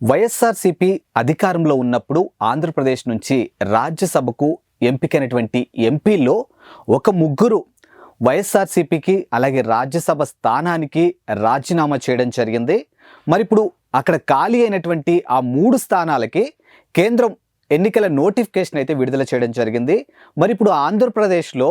వైఎస్ఆర్సీపీ అధికారంలో ఉన్నప్పుడు ఆంధ్రప్రదేశ్ నుంచి రాజ్యసభకు ఎంపికైనటువంటి ఎంపీల్లో ఒక ముగ్గురు వైఎస్ఆర్సీపీకి అలాగే రాజ్యసభ స్థానానికి రాజీనామా చేయడం జరిగింది. మరి ఇప్పుడు అక్కడ ఖాళీ అయినటువంటి ఆ మూడు స్థానాలకి కేంద్రం ఎన్నికల నోటిఫికేషన్ అయితే విడుదల చేయడం జరిగింది. మరి ఇప్పుడు ఆంధ్రప్రదేశ్లో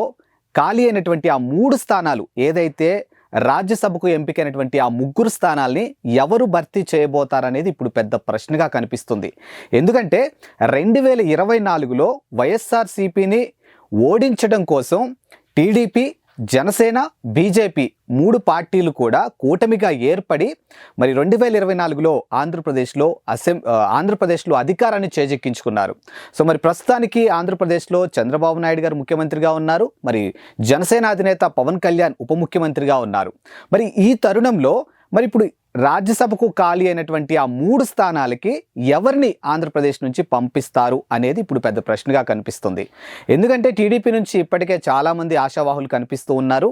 ఖాళీ అయినటువంటి ఆ మూడు స్థానాలు ఏదైతే రాజ్యసభకు ఎంపికైనటువంటి ఆ ముగ్గురు స్థానాల్ని ఎవరు భర్తీ చేయబోతారనేది ఇప్పుడు పెద్ద ప్రశ్నగా కనిపిస్తుంది. ఎందుకంటే రెండు వేల ఇరవై నాలుగులో వైఎస్ఆర్సీపీని ఓడించడం కోసం టీడీపీ జనసేన బీజేపీ మూడు పార్టీలు కూడా కూటమిగా ఏర్పడి మరి రెండు వేల ఇరవై నాలుగులో ఆంధ్రప్రదేశ్లో అసెం ఆంధ్రప్రదేశ్లో అధికారాన్ని చేజెక్కించుకున్నారు. సో మరి ప్రస్తుతానికి ఆంధ్రప్రదేశ్లో చంద్రబాబు నాయుడు గారు ముఖ్యమంత్రిగా ఉన్నారు. మరి జనసేన అధినేత పవన్ కళ్యాణ్ ఉప ముఖ్యమంత్రిగా ఉన్నారు. మరి ఈ తరుణంలో మరి ఇప్పుడు రాజ్యసభకు ఖాళీ అయినటువంటి ఆ మూడు స్థానాలకి ఎవరిని ఆంధ్రప్రదేశ్ నుంచి పంపిస్తారు అనేది ఇప్పుడు పెద్ద ప్రశ్నగా కనిపిస్తుంది. ఎందుకంటే టీడీపీ నుంచి ఇప్పటికే చాలామంది ఆశావాహులు కనిపిస్తూ ఉన్నారు.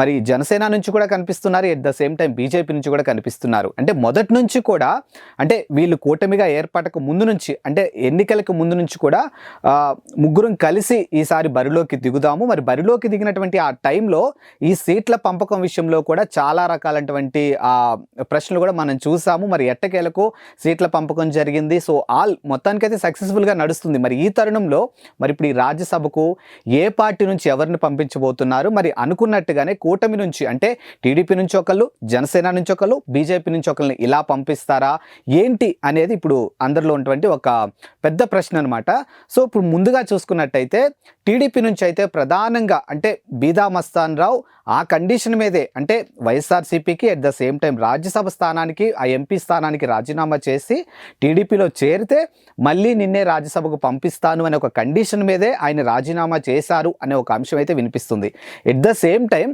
మరి జనసేన నుంచి కూడా కనిపిస్తున్నారు. At the same time BJP నుంచి కూడా కనిపిస్తున్నారు. అంటే మొదటి నుంచి కూడా అంటే వీళ్ళు కూటమిగా ఏర్పాటకు ముందు నుంచి అంటే ఎన్నికలకు ముందు నుంచి కూడా ముగ్గురం కలిసి ఈసారి బరిలోకి దిగుదాము. మరి బరిలోకి దిగినటువంటి ఆ టైంలో ఈ సీట్ల పంపకం విషయంలో కూడా చాలా రకాలైనటువంటి ఆ ఎలక్షన్లు కూడా మనం చూసాము. మరి ఎట్టకేలకు సీట్ల పంపకం జరిగింది. సో ఆల్ మొత్తానికైతే సక్సెస్ఫుల్గా నడుస్తుంది. మరి ఈ తరుణంలో మరి ఇప్పుడు ఈ రాజ్యసభకు ఏ పార్టీ నుంచి ఎవరిని పంపించబోతున్నారు? మరి అనుకున్నట్టుగానే కూటమి నుంచి అంటే టీడీపీ నుంచి ఒకళ్ళు జనసేన నుంచి ఒకళ్ళు బీజేపీ నుంచి ఒకళ్ళని ఇలా పంపిస్తారా? ఏంటి అనేది ఇప్పుడు అందరిలో ఉన్నటువంటి ఒక పెద్ద ప్రశ్న అనమాట సో ఇప్పుడు ముందుగా చూసుకున్నట్టయితే టీడీపీ నుంచి అయితే ప్రధానంగా అంటే బీదా మస్తాన్ రావు ఆ కండిషన్ మీదే. అంటే వైఎస్ఆర్సీపీకి at the same time Rajya Sabha స్థానానికి ఆ ఎంపీ స్థానానికి రాజీనామా చేసి టీడీపీలో చేరితే మళ్ళీ నిన్నే రాజ్యసభకు పంపిస్తాను అనే ఒక కండిషన్ మీదే ఆయన రాజీనామా చేశారు అనే ఒక అంశం అయితే వినిపిస్తుంది. At the same time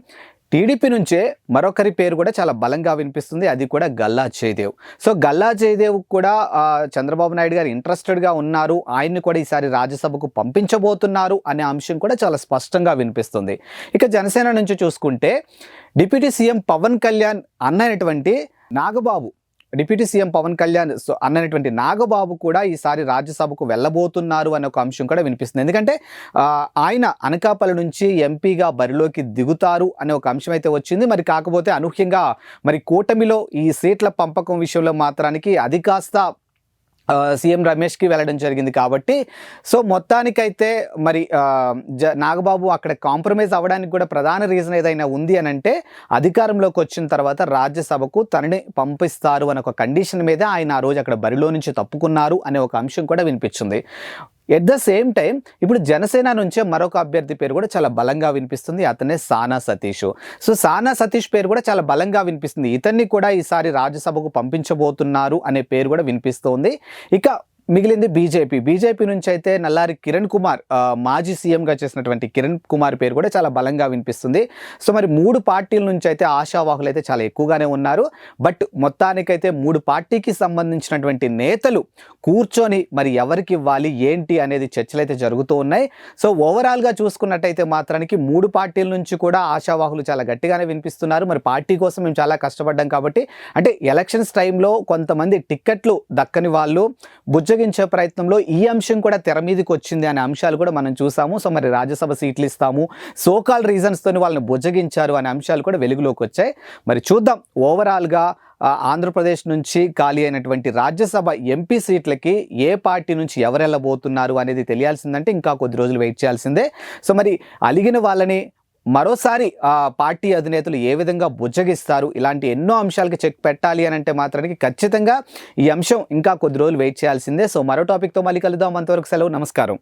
TDP నుంచే మరొకరి పేరు కూడా చాలా బలంగా వినిపిస్తుంది. అది కూడా గల్లా జయదేవ్. సో గల్లా జయదేవ్ కూడా చంద్రబాబు నాయుడు గారు ఇంట్రెస్టెడ్గా ఉన్నారు. ఆయన్ని కూడా ఈసారి రాజ్యసభకు పంపించబోతున్నారు అనే అంశం కూడా చాలా స్పష్టంగా వినిపిస్తుంది. ఇక జనసేన నుంచి చూసుకుంటే డిప్యూటీ సీఎం పవన్ కళ్యాణ్ అన్నటువంటి Nagababu deputy CM Pavan Kalyan so అన్నటువంటి నాగబాబు కూడా ఈసారి రాజ్యసభకు వెళ్ళబోతున్నారు అనే ఒక అంశం కూడా వినిపిస్తుంది. ఎందుకంటే ఆయన అనకాపల్లి నుంచి ఎంపీగా బరిలోకి దిగుతారు అనే ఒక అంశం అయితే వచ్చింది. మరి కాకపోతే అనూహ్యంగా మరి కూటమిలో ఈ సీట్ల పంపకం విషయంలో మాత్రానికి అది కాస్త సీఎం రమేష్కి వెళ్ళడం జరిగింది కాబట్టి సో మొత్తానికైతే మరి జ నాగబాబు అక్కడ కాంప్రమైజ్ అవ్వడానికి కూడా ప్రధాన రీజన్ ఏదైనా ఉంది అని అంటే అధికారంలోకి వచ్చిన తర్వాత రాజ్యసభకు తనని పంపిస్తారు అనే ఒక కండిషన్ మీద ఆయన ఆ రోజు అక్కడ బరిలో నుంచి తప్పుకున్నారు అనే ఒక అంశం కూడా వినిపించింది ఎట్ ద సేమ్ టైం ఇప్పుడు జనసేన నుంచే మరొక అభ్యర్థి పేరు కూడా చాలా బలంగా వినిపిస్తుంది. అతనే సానా సతీష్. సో సానా సతీష్ పేరు కూడా చాలా బలంగా వినిపిస్తుంది. ఇతన్ని కూడా ఈసారి రాజ్యసభకు పంపించబోతున్నారు అనే పేరు కూడా వినిపిస్తోంది. ఇక మిగిలింది బీజేపీ. బీజేపీ నుంచి అయితే నల్లారి కిరణ్ కుమార్ మాజీ సీఎంగా చేసినటువంటి కిరణ్ కుమార్ పేరు కూడా చాలా బలంగా వినిపిస్తుంది. సో మరి మూడు పార్టీల నుంచి అయితే ఆశావాహులు అయితే చాలా ఎక్కువగానే ఉన్నారు. బట్ మొత్తానికైతే మూడు పార్టీకి సంబంధించినటువంటి నేతలు కూర్చొని మరి ఎవరికి ఇవ్వాలి ఏంటి అనేది చర్చలు అయితే జరుగుతూ ఉన్నాయి. సో ఓవరాల్గా చూసుకున్నట్టయితే మాత్రానికి మూడు పార్టీల నుంచి కూడా ఆశావాహులు చాలా గట్టిగానే వినిపిస్తున్నారు. మరి పార్టీ కోసం మేము చాలా కష్టపడ్డాం కాబట్టి అంటే ఎలక్షన్స్ టైంలో కొంతమంది టిక్కెట్లు దక్కని వాళ్ళు బుజ్జ బుజ్జగించే ప్రయత్నంలో ఈ అంశం కూడా తెర మీదకి వచ్చింది అనే అంశాలు కూడా మనం చూసాము. సో మరి రాజ్యసభ సీట్లు ఇస్తాము. సోకాల్ రీజన్స్తోని వాళ్ళని బుజ్జగించారు అనే అంశాలు కూడా వెలుగులోకి వచ్చాయి. మరి చూద్దాం. ఓవరాల్గా ఆంధ్రప్రదేశ్ నుంచి ఖాళీ అయినటువంటి రాజ్యసభ ఎంపీ సీట్లకి ఏ పార్టీ నుంచి ఎవరు వెళ్ళబోతున్నారు అనేది తెలియాల్సిందంటే ఇంకా కొద్ది రోజులు వెయిట్ చేయాల్సిందే. సో మరి అలిగిన వాళ్ళని మరోసారి ఆ పార్టీ అధినేతలు ఏ విధంగా బుజ్జగిస్తారు? ఇలాంటి ఎన్నో అంశాలకి చెక్ పెట్టాలి అని అంటే మాత్రానికి ఖచ్చితంగా ఈ అంశం ఇంకా కొద్ది రోజులు వెయిట్ చేయాల్సిందే. సో మరో టాపిక్తో మళ్ళీ కలుద్దాం. అంతవరకు సెలవు. నమస్కారం.